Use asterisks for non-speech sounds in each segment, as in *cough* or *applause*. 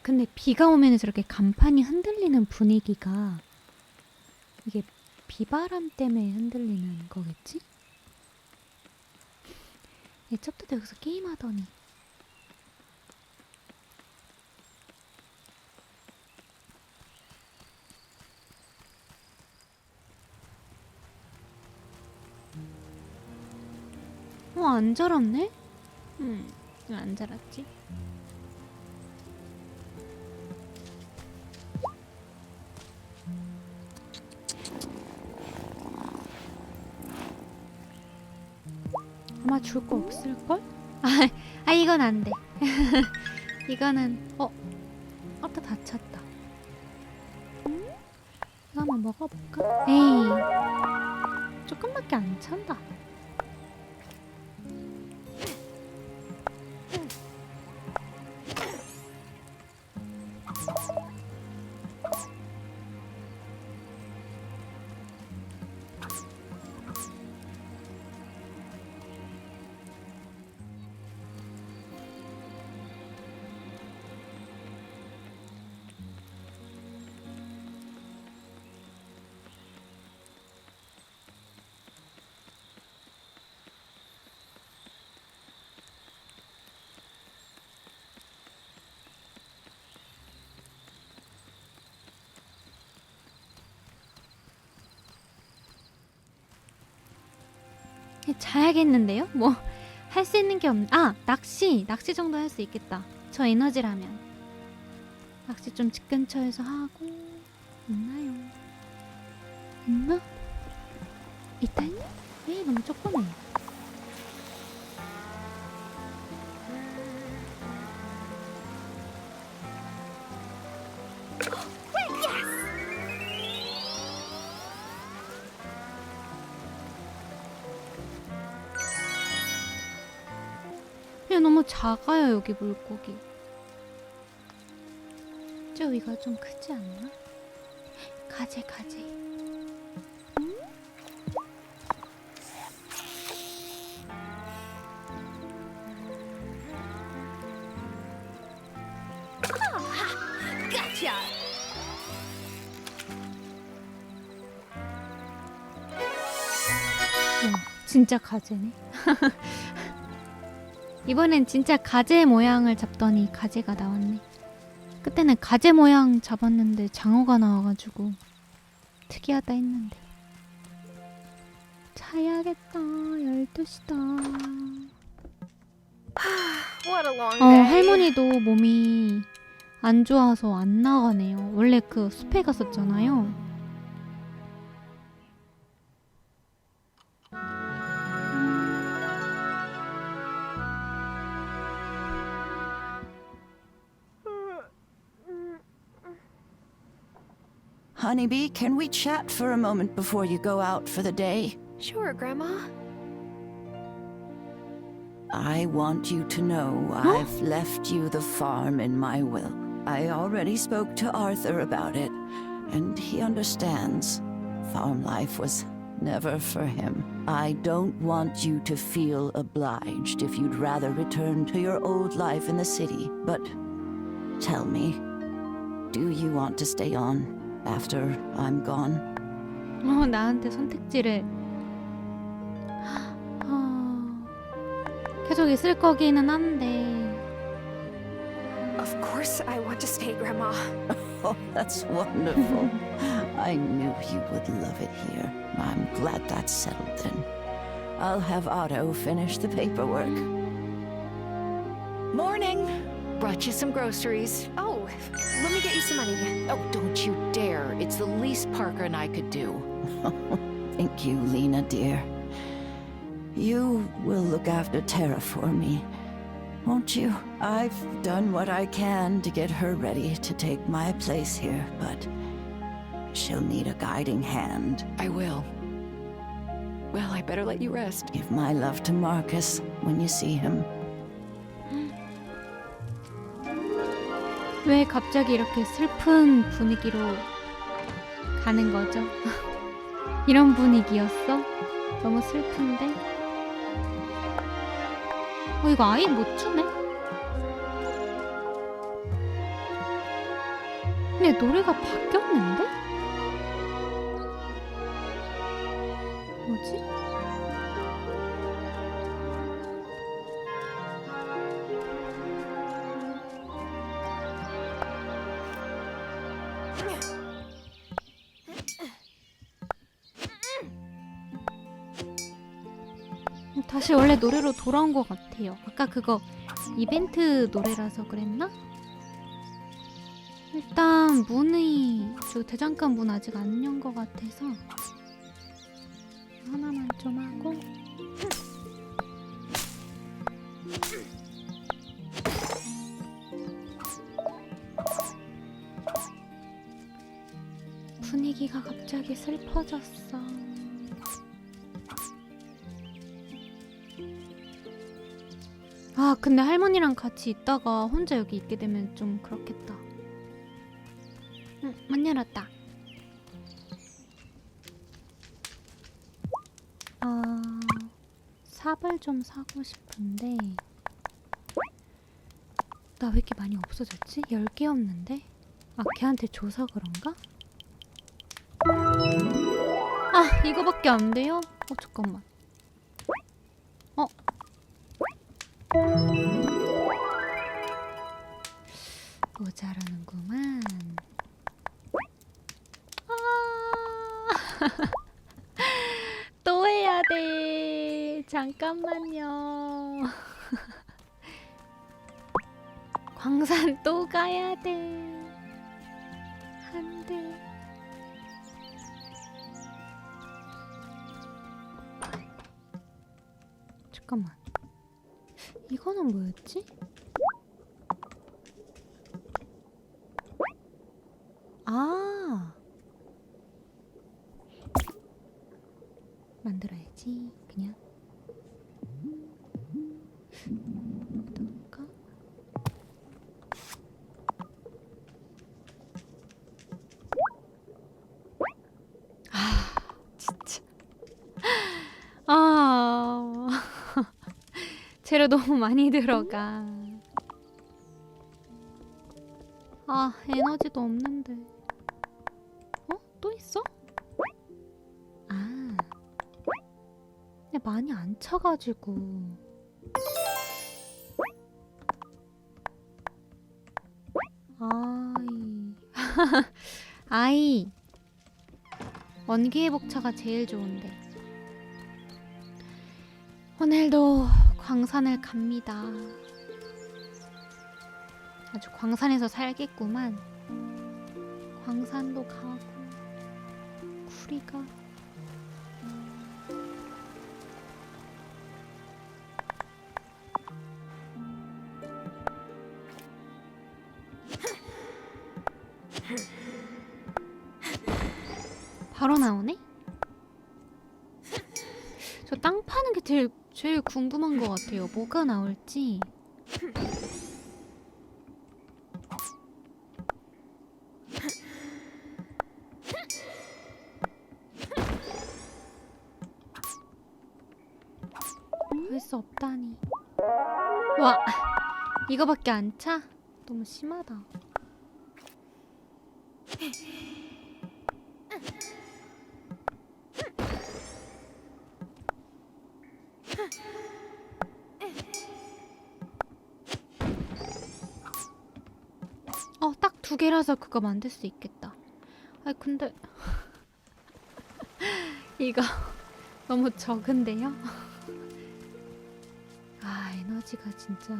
아, 근데 비가 오면 저렇게 간판이 흔들리는 분위기가 이게 비바람 때문에 흔들리는 거겠지? 얘 쩝도 여기서 게임하더니 어, 안 자랐네? 음, 왜안 자랐지? 줄 거 없을걸? 아, 아 이건 안 돼. *laughs* 이거는 어, 아까 다쳤다. 이거 한번 먹어볼까? 에이, 조금밖에 안 찬다. 자야겠는데요? 뭐 할 수 있는 게 없... 아! 낚시! 낚시 정도 할 수 있겠다. 저 에너지라면. 낚시 좀 집 근처에서 하고 있나요? 있나? 있다? 왜 너무 조그매? 너무 작아요 여기 물고기. 저 위가 좀 크지 않나? 가재 가재. 와, 진짜 가재네. *laughs* 이번엔 진짜 가재 모양을 잡더니 가재가 나왔네. 그때는 가재 모양 잡았는데 장어가 나와가지고 특이하다 했는데. 자야겠다. 12시다. What a long 어. 할머니도 몸이 안 좋아서 안 나가네요. 원래 그 숲에 갔었잖아요. Honeybee, can we chat for a moment before you go out for the day? Sure, Grandma. I want you to know I've left you the farm in my will. I already spoke to Arthur about it, and he understands. Farm life was never for him. I don't want you to feel obliged if you'd rather return to your old life in the city. But tell me, do you want to stay on after I'm gone? 어, 나한테 선택지를 어, 계속 있을 거기는 한데 Of course, I want to stay, Grandma. *laughs* Oh, that's wonderful. *laughs* I knew you would love it here. I'm glad that's settled then. I'll have Otto finish the paperwork. Morning! Brought you some groceries. Oh, let me get you some money. Oh, don't you dare. It's the least Parker and I could do. *laughs* Thank you, Lena, dear. You will look after Tara for me, won't you? I've done what I can to get her ready to take my place here, but she'll need a guiding hand. I will. Well, I better let you rest. Give my love to Marcus when you see him. 왜 갑자기 이렇게 슬픈 분위기로 가는 거죠? *laughs* 이런 분위기였어? 너무 슬픈데? 어, 이거 아예 못 주네? 근데 노래가 바뀌었는데? 뭐지? 다시 원래 노래로 돌아온 것 같아요. 아까 그거 이벤트 노래라서 그랬나? 일단 문의 저 대장간 문 아직 안 연 것 같아서 하나만 좀 하고 분위기가 갑자기 슬퍼졌어. 아 근데 할머니랑 같이 있다가 혼자 여기 있게 되면 좀 그렇겠다. 응, 문 열었다. 아, 삽을 좀 사고 싶은데 나 왜 이렇게 많이 없어졌지? 10개 없는데? 아, 걔한테 줘서 그런가? 아, 이거밖에 안 돼요? 어, 잠깐만. 어? 모자라는구만. 아, *laughs* 또 해야 돼. 잠깐만요. *laughs* 광산 또 가야 돼. 안 돼. 잠깐만. 이거는 뭐였지? 아. 만들어야지. 그냥. 어떨까? 아, 진짜. 아. 재료 너무 *laughs* 많이 들어가. 아, 에너지도 없는데. 어? 또 있어? 아. 근데 많이 안 차가지고. 아이. *laughs* 아이. 원기 회복차가 제일 좋은데. 오늘도 광산을 갑니다. 아주 광산에서 살겠구만. 광산도 가고, 쿠리가. 바로 나오네? 저 땅 파는 게 제일, 제일 궁금한 것 같아요. 뭐가 나올지. 벌써 없다니. 와, 이거밖에 안 차? 너무 심하다. 어, 딱 두 개라서 그거 만들 수 있겠다. 아이, 근데 *laughs* 이거 너무 적은데요? *laughs* 아, 에너지가 진짜.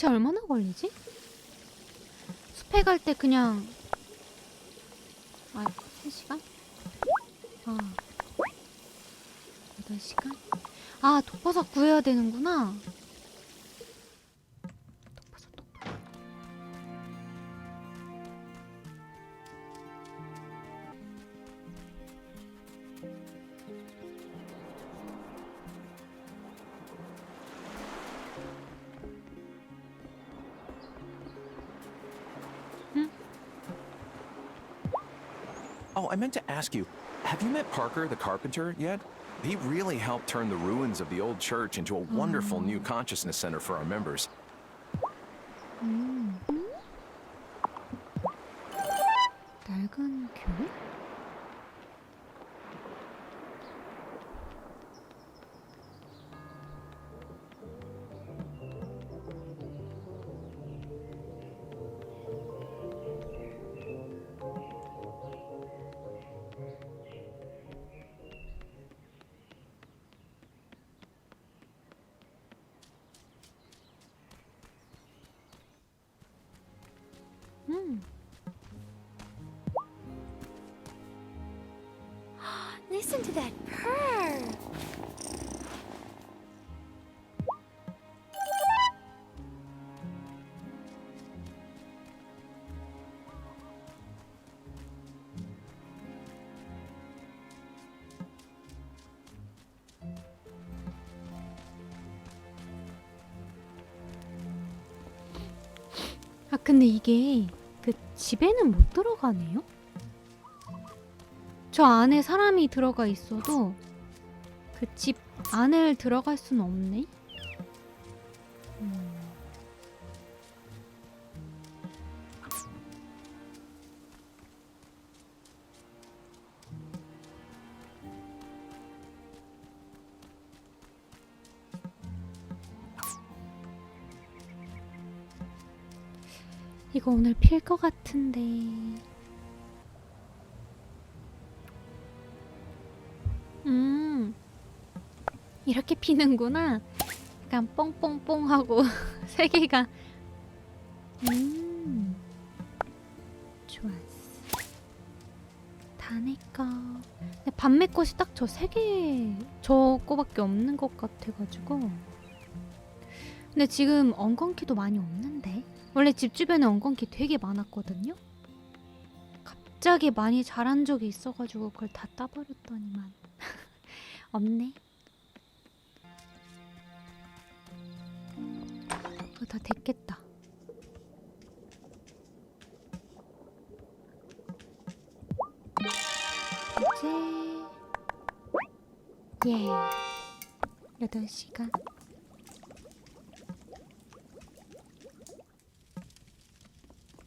쟤 얼마나 걸리지? 숲에 갈 때 그냥 아, 3시간? 아 8시간? 아, 독버섯 구해야 되는구나 Oh, I meant to ask you, have you met Parker the carpenter yet? He really helped turn the ruins of the old church into a wonderful hmm. new consciousness center for our members. 음. Listen to that purr. 아 근데 이게 그 집에는 못 들어가네요? 저 안에 사람이 들어가 있어도 그 집 안을 들어갈 수는 없네? 이거 오늘 필 것 같은데. 음, 이렇게 피는구나. 약간 뽕뽕뽕 하고 *laughs* 세 개가. 음, 좋았어. 다내꺼. 근데 밤매 꽃이 딱 저 세 개, 저거밖에 없는 것 같아가지고. 근데 지금 엉겅키도 많이 없는데? 원래 집 주변에 엉겅키 되게 많았거든요? 갑자기 많이 자란 적이 있어가지고 그걸 다 따버렸더니만. *laughs* 없네. 그거 다 됐겠다. 이제 예. 8시간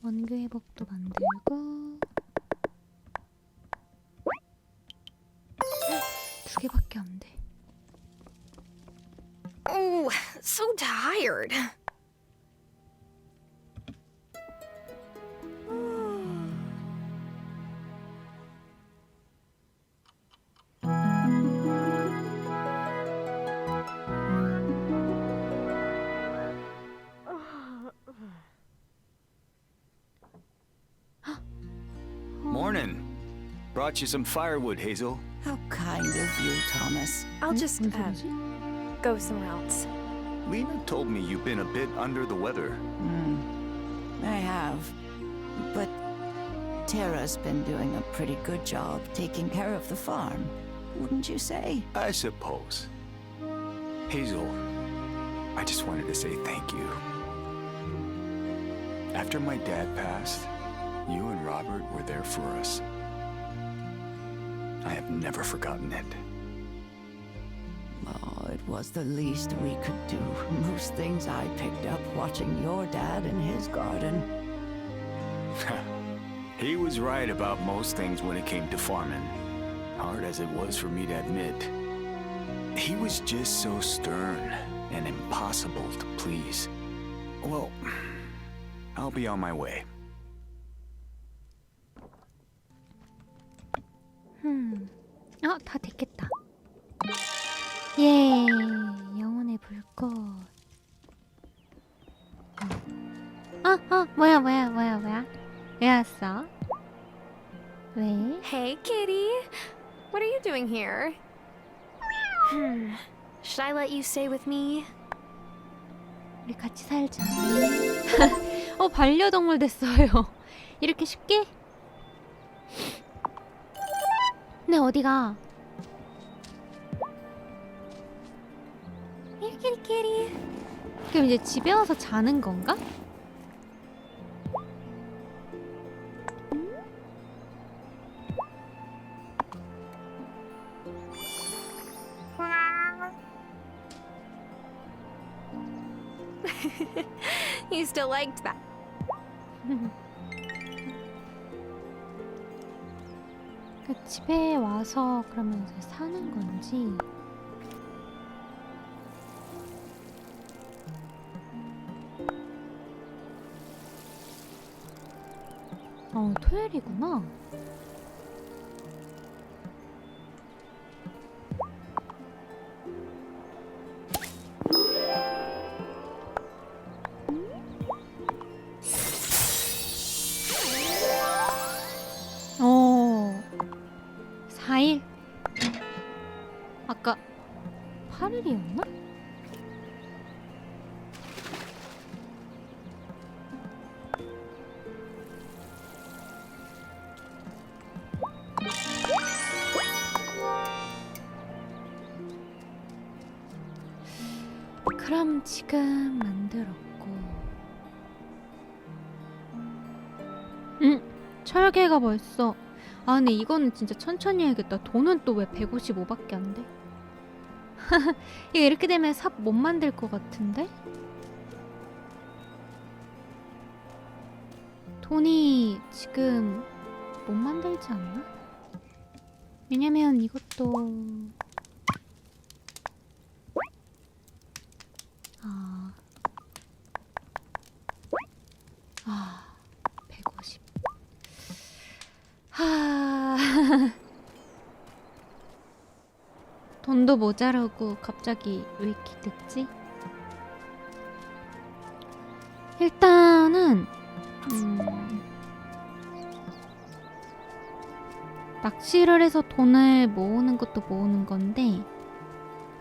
원교 회복도 만들고 두 개밖에 안 돼. Oh, so tired. morning. Brought you some firewood, Hazel. How kind of you, Thomas. I'll just mm-hmm. uh, go somewhere else. Lena told me you've been a bit under the weather. Mm, I have. But Tara's been doing a pretty good job taking care of the farm, wouldn't you say? I suppose. Hazel, I just wanted to say thank you. After my dad passed, you and Robert were there for us. I have never forgotten it. Oh, it was the least we could do. Most things I picked up watching your dad in his garden. *laughs* he was right about most things when it came to farming. Hard as it was for me to admit. He was just so stern and impossible to please. Well, I'll be on my way. 음. 어, 다 됐겠다. 예, 영혼의 불꽃. 어, 어, 뭐야, 뭐야, 뭐야, 뭐야? 왜 왔어? 왜? Hey, kitty. What are you doing here? Hmm. Should I let you stay with me? 우리 같이 살자. 어, 반려동물 됐어요. 이렇게 쉽게? 근데 어디가? 일끼리끼리. 그럼 이제 집에 와서 자는 건가? *laughs* *laughs* 그 집에 와서 그러면 이제 사는 건지? 어 토요일이구나 철개가 벌써 아 근데 이거는 진짜 천천히 해야겠다 돈은 또 왜 155밖에 안 돼? *laughs* 이거 이렇게 되면 삽 못 만들 것 같은데? 돈이 지금 못 만들지 않나? 왜냐면 이것도 아... 아... 150 하... 돈도 모자라고 갑자기 왜 이렇게 늦지? 일단은 음... 낚시를 해서 돈을 모으는 것도 모으는 건데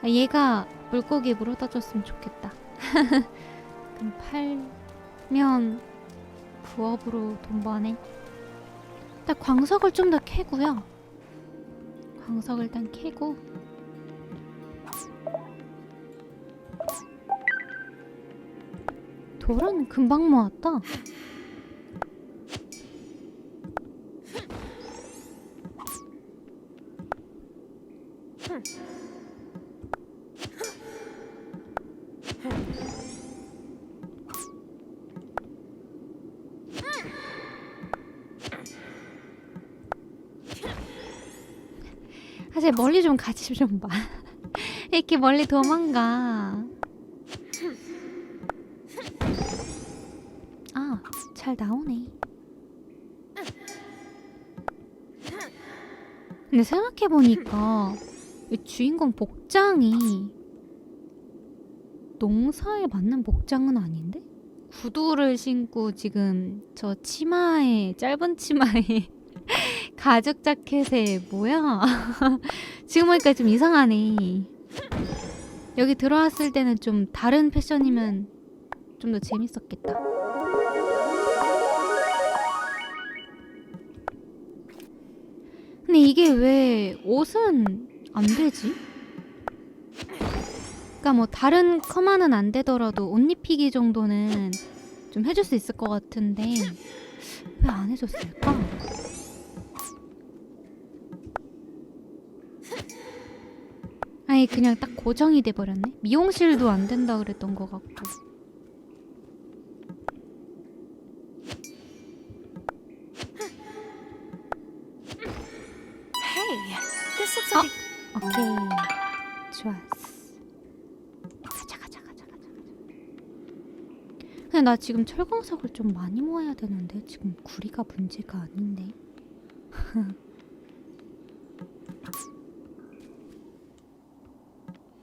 아, 얘가 물고기 물어다 줬으면 좋겠다. *laughs* 그럼 팔면 부업으로 돈 버네. 일단 광석을 좀 더 캐고요. 광석을 일단 캐고 돌은 금방 모았다. 사실 멀리 좀 가지 좀 봐. *laughs* 이렇게 멀리 도망가. 잘 나오네. 근데 생각해보니까 이 주인공 복장이 농사에 맞는 복장은 아닌데? 구두를 신고 지금 저 치마에 짧은 치마에 *laughs* 가죽 자켓에 뭐야? *laughs* 지금 보니까 좀 이상하네. 여기 들어왔을 때는 좀 다른 패션이면 좀 더 재밌었겠다. 근데 이게 왜 옷은 안 되지? 그러니까 뭐 다른 커마는 안 되더라도 옷 입히기 정도는 좀 해줄 수 있을 것 같은데 왜 안 해줬을까? 아니 그냥 딱 고정이 돼 버렸네. 미용실도 안 된다 그랬던 것 같고. 근데 나 지금 철광석을 좀 많이 모아야 되는데 지금 구리가 문제가 아닌데. *laughs*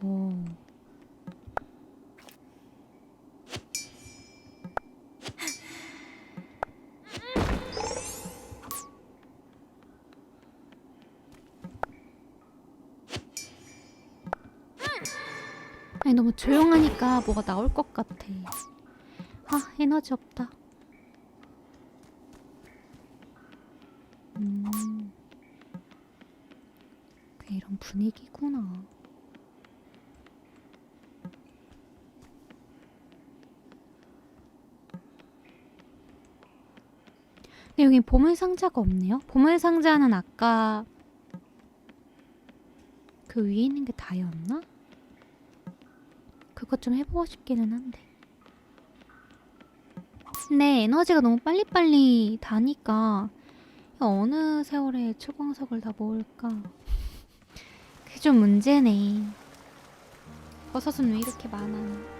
오. 아니 너무 조용하니까 뭐가 나올 것 같아. 아 에너지 없다. 음. 그 이런 분위기구나. 근데 여기 보물 상자가 없네요. 보물 상자는 아까 그 위에 있는 게 다였나? 그것 좀 해보고 싶기는 한데. 근데 에너지가 너무 빨리빨리 다니까 어느 세월에 초광석을 다 모을까? 그게 좀 문제네. 버섯은 왜 이렇게 많아?